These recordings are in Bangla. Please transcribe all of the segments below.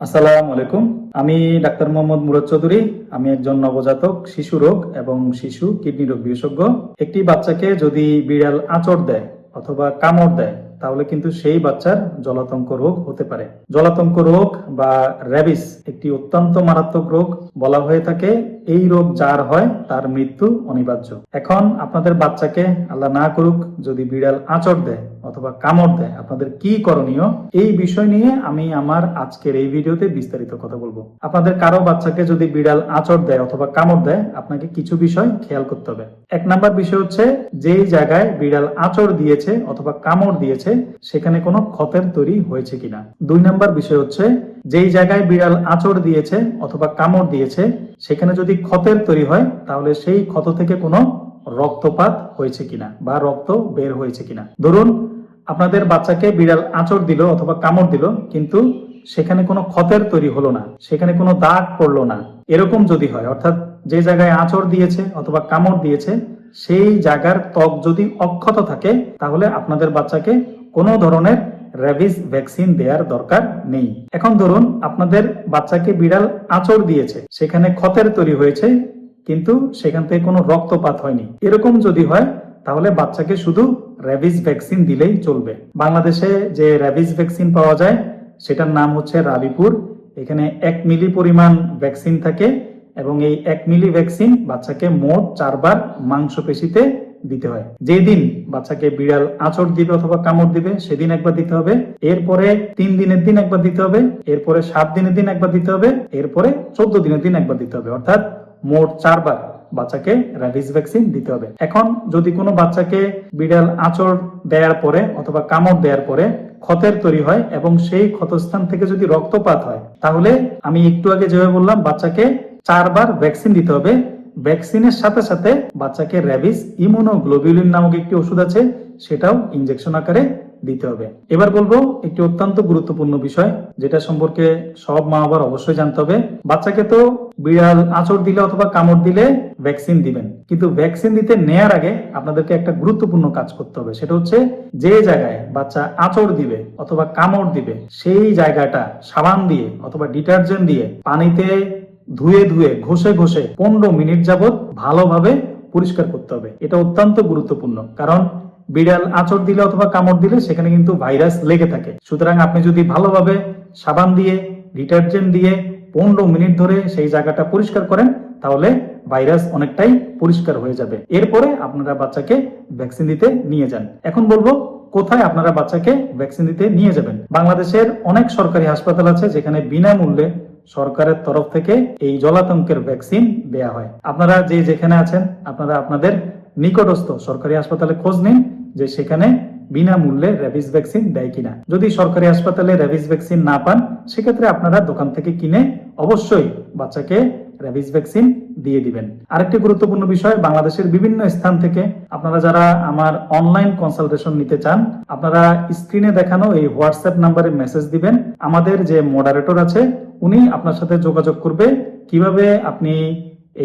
আসসালামু আলাইকুম। আমি ডাক্তার মোহাম্মদ মুরাদ চৌধুরী। আমি একজন নবজাতক, শিশু রোগ এবং শিশু কিডনি রোগ বিশেষজ্ঞ। একটি বাচ্চাকে যদি বিড়াল আঁচড় দেয় অথবা কামড় দেয়, তাহলে কিন্তু সেই বাচ্চার জলাতঙ্ক রোগ হতে পারে। জলাতঙ্ক রোগ বা র্যাবিস একটি অত্যন্ত মারাত্মক রোগ বলা হয়ে থাকে। এই রোগ যার হয়, তার মৃত্যু অনিবার্য। এখন আপনাদের বাচ্চাকে, আল্লাহ না করুক, যদি বিড়াল আঁচড় দেয় অথবা কামড় দেয়। আপনাদের কি করণীয়? এই বিষয় নিয়ে আমি আমার আজকের এই ভিডিওতে বিস্তারিত কথা বলব। আপনাদের কারও বাচ্চাকে যদি বিড়াল আঁচড় দেয় অথবা কামড় দেয়, আপনাকে কিছু বিষয় খেয়াল করতে হবে। এক নাম্বার বিষয় হচ্ছে, যেই জায়গায় বিড়াল আঁচড় দিয়েছে অথবা কামড় দিয়েছে, সেখানে কোনো ক্ষতের তৈরি হয়েছে কিনা। দুই নাম্বার বিষয় হচ্ছে, যেই জায়গায় বিড়াল আঁচড় দিয়েছে অথবা কামড় দিয়েছে, সেখানে যদি ক্ষতের তৈরি হয়, তাহলে সেই ক্ষত থেকে কোনো রক্তপাত হয়েছে কিনা বা রক্ত বের হয়েছে কিনা। ধরুন আপনাদের বাচ্চাকে বিড়াল আঁচড় দিল অথবা কামড় দিল, কিন্তু সেখানে কোনো ক্ষতের তৈরি হলো না, সেখানে কোনো দাগ পড়ল না। এরকম যদি হয়, অর্থাৎ যে জায়গায় আঁচড় দিয়েছে অথবা কামড় দিয়েছে, সেই জায়গার ত্বক যদি অক্ষত থাকে, তাহলে আপনাদের বাচ্চাকে কোনো ধরনের র্যাবিস ভ্যাকসিন দেওয়ার দরকার নেই। এখন ধরুন আপনাদের বাচ্চাকে বিড়াল আঁচড় দিয়েছে, সেখানে ক্ষতের তৈরি হয়েছে, কিন্তু সেখান থেকে কোনো রক্তপাত হয়নি। এরকম যদি হয়, তাহলে বাচ্চাকে শুধু র্যাবিস ভ্যাকসিন দিলেই চলবে। বাংলাদেশে যে র্যাবিস ভ্যাকসিন পাওয়া যায়, সেটার নাম হচ্ছে রাবিপুর। এখানে এক মিলি পরিমাণ ভ্যাকসিন থাকে এবং এই এক মিলি ভ্যাকসিন বাচ্চাকে মোট চারবার মাংসপেশিতে দিতে হয়। যেদিন বাচ্চাকে বিড়াল আঁচড় দিবে অথবা কামড় দিবে, সেদিন একবার দিতে হবে। এরপরে তিন দিনের দিন একবার দিতে হবে, এরপরে সাত দিনের দিন একবার দিতে হবে, এরপরে চোদ্দ দিনের দিন একবার দিতে হবে। অর্থাৎ মোট চারবার বাচ্চাকে র্যাবিস ভ্যাকসিন দিতে হবে। এখন যদি কোনো বাচ্চাকে বিড়াল আঁচড় দেওয়ার পরে অথবা কামড় দেওয়ার পরে ক্ষতের তৈরি হয় এবং সেই ক্ষতস্থান থেকে যদি রক্তপাত হয়, তাহলে আমি একটু আগে যেভাবে বললাম, বাচ্চাকে চারবার ভ্যাকসিন দিতে হবে। ভ্যাকসিনের সাথে সাথে বাচ্চাকে র্যাবিস ইমিউনোগ্লোবিউলিন নামক একটি ওষুধ আছে, সেটাও ইনজেকশন আকারে দিতে হবে। এবার বলব একটি অত্যন্ত গুরুত্বপূর্ণ বিষয়, যেটা সম্পর্কে সব মা বাবার অবশ্যই জানতে হবে। বাচ্চাকে তো বিড়াল, আঁচড় দিলে অথবা কামড় দিলে ভ্যাকসিন দিবেন। কিন্তু ভ্যাকসিন দিতে নেয়ার আগে আপনাদেরকে একটা গুরুত্বপূর্ণ কাজ করতে হবে। সেটা হচ্ছে যে জায়গায় বাচ্চা আঁচড় দিবে অথবা কামড় দিবে, সেই জায়গাটা সাবান দিয়ে অথবা ডিটারজেন্ট দিয়ে পানিতে ধুয়ে ধুয়ে ঘষে ঘষে পনেরো মিনিট যাবত ভালোভাবে পরিষ্কার করতে হবে। এটা অত্যন্ত গুরুত্বপূর্ণ। কারণ বিড়াল আঁচড় দিলে অথবা কামড় দিলে সেখানে কিন্তু ভাইরাস লেগে থাকে। সুতরাং আপনি যদি ভালোভাবে সাবান দিয়ে, ডিটারজেন্ট দিয়ে পনেরো মিনিট ধরে সেই জায়গাটা পরিষ্কার করেন, তাহলে ভাইরাস অনেকটাই পরিষ্কার হয়ে যাবে। এরপরে আপনারা বাচ্চাকে ভ্যাকসিন দিতে নিয়ে যান। এখন বলব, কোথায় আপনারা বাচ্চাকে ভ্যাকসিন দিতে নিয়ে যাবেন? বাংলাদেশের অনেক সরকারি হাসপাতাল আছে যেখানে বিনামূল্যে সরকারের তরফ থেকে এই জলাতঙ্কের ভ্যাকসিন দেয়া হয়। আপনারা যে যেখানে আছেন, আপনারা আপনাদের নিকটস্থ সরকারি হাসপাতালে খোঁজ নিন। যে সেখানে বিনামূল্যে র্যাবিস ভ্যাকসিন দেয় কিনা। যদি সরকারি হাসপাতালে র্যাবিস ভ্যাকসিন না পান, সেক্ষেত্রে আপনারা দোকান থেকে কিনে অবশ্যই বাচ্চাকে র্যাবিস ভ্যাকসিন দিয়ে দিবেন। আরেকটি গুরুত্বপূর্ণ বিষয়, বাংলাদেশের বিভিন্ন স্থান থেকে আপনারা যারা আমার অনলাইন কনসালটেশন নিতে চান, আপনারা স্ক্রিনে দেখানো এই হোয়াটসঅ্যাপ নাম্বারে মেসেজ দিবেন। আমাদের যে মডারেটর আছে, উনি আপনার সাথে যোগাযোগ করবে। কীভাবে আপনি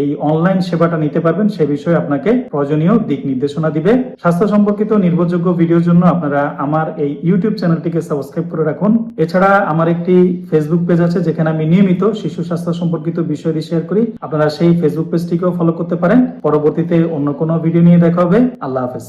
এই অনলাইন সেবাটা নিতে পারবেন, সে বিষয়ে আপনাকে প্রয়োজনীয় দিক নির্দেশনা দিবে। স্বাস্থ্য সম্পর্কিত নির্ভরযোগ্য ভিডিওর জন্য আপনারা আমার এই ইউটিউব চ্যানেলটিকে সাবস্ক্রাইব করে রাখুন। এছাড়া আমার একটি ফেসবুক পেজ আছে, যেখানে আমি নিয়মিত শিশু স্বাস্থ্য সম্পর্কিত বিষয় শেয়ার করি। আপনারা সেই ফেসবুক পেজটিকেও ফলো করতে পারেন। পরবর্তীতে অন্য কোনো ভিডিও নিয়ে দেখা হবে। আল্লাহ হাফেজ।